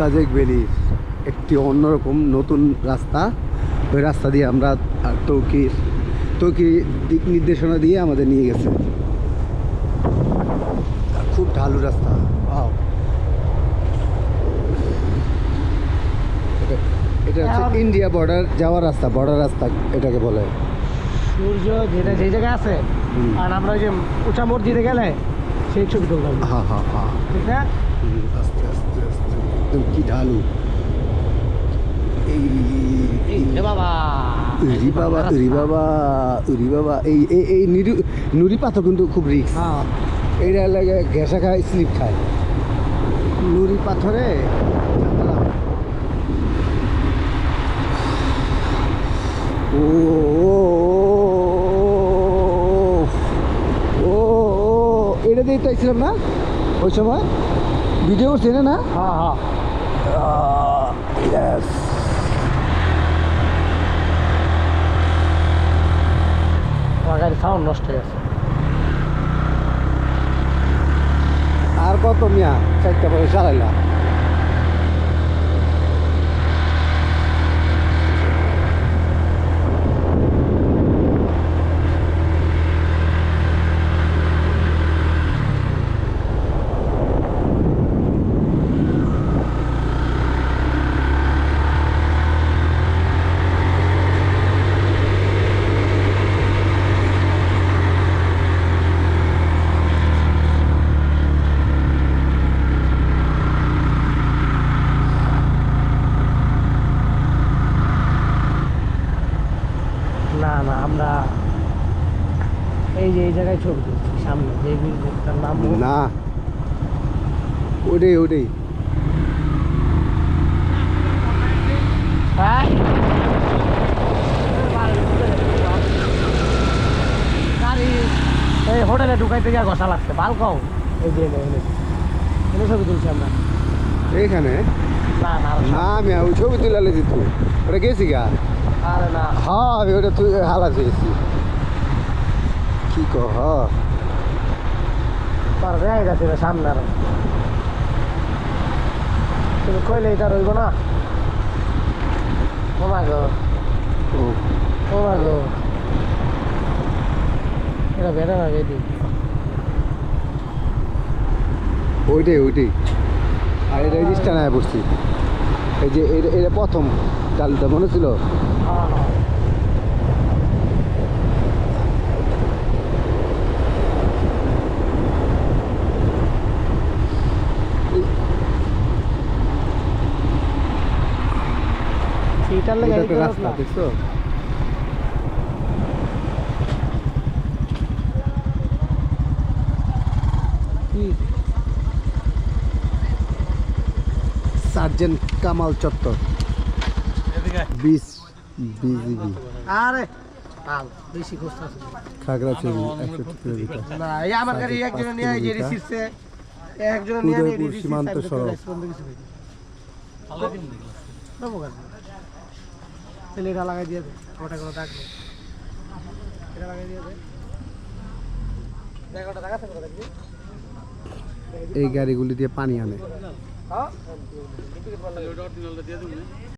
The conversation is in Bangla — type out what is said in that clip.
সাজেক ভ্যালির একটি অন্যরকম নতুন রাস্তা। ওই রাস্তা দিয়ে আমরা তৌকির তৌকির দিক নির্দেশনা দিয়ে আমাদের নিয়ে গেছে। খুব ঢালু রাস্তা এটা- এটা হচ্ছে ইন্ডিয়া বর্ডার যাওয়ার রাস্তা বর্ডার রাস্তা এটাকে বলে। সূর্য যেটা যে জায়গায় আছে আর আমরা যে উঁচা মসজিদে গেলে সেই ছবি তুললাম হ্যাঁ হ্যাঁ হ্যাঁ ঠিক না? একদম কি ঢালু এই এই রে বাবা উরি বাবা উরি বাবা উরি বাবা এই এই নিরু নুরি পাথর কিন্তু খুব রিক্স হ্যাঁ এইটা লাগে ঘেঁষা খায় স্লিপ খায় নুরি পাথরে ও ও, ও, ও, ও, এটা দিয়ে চাইছিলাম না ওই সময় ভিডিও করছি না হ্যাঁ হ্যাঁ ইয়েস আমার গাড়ির সাউন্ড নষ্ট হয়ে গেছে আর কত মিয়া? চারটা পরে চালাইলাম না না আমরা এই যে এই জায়গায় ছবি তুলছি সামনে যে বিল্ডিংটার নাম না। ওটাই ওটাই হ্যাঁ? এই হোটেলে ঢুকাইতে গিয়ে ঘষা লাগছে ভালো কও। এই যে এনে ছবি তুলছি আমরা। এইখানে? না না আমি ছবি তুলে লেছি তুই ওটা গেছি গা? হ্যাঁ আমি ওটা তুই হালা গেছি কি কহ তার হয়ে গেছে রে সামনে আরও। তুমি কইলে এটা রইব না। ও মা গো। ও। ও মা গো। এটা বেড়ে না বেদি ওইটাই ওইটাই। আর এটা রিস্টা নাই বসছি এই যে এটা প্রথম। চালটা মনে ছিল? লেগে রাস্তা দেখছ? সার্জেন্ট কামাল চত্বর। বিশ বিজিবি আরে বেশি কষ্ট খাগড়াছড়ি একশো কিলোমিটার না এই আমার গাড়ি একজনে নিয়ে যে রিসিভছে একজনে নিয়ে নিয়ে উদয়পুর সীমান্ত সড়ক। তাহলে এটা লাগাই দিয়ে দে ওটা কোনো দাগ নেই এটা লাগাই দিয়ে দে। দেখ দাগ আছে কোথায় দেখবি। এই গাড়িগুলি দিয়ে পানি আনে। হ্যাঁ?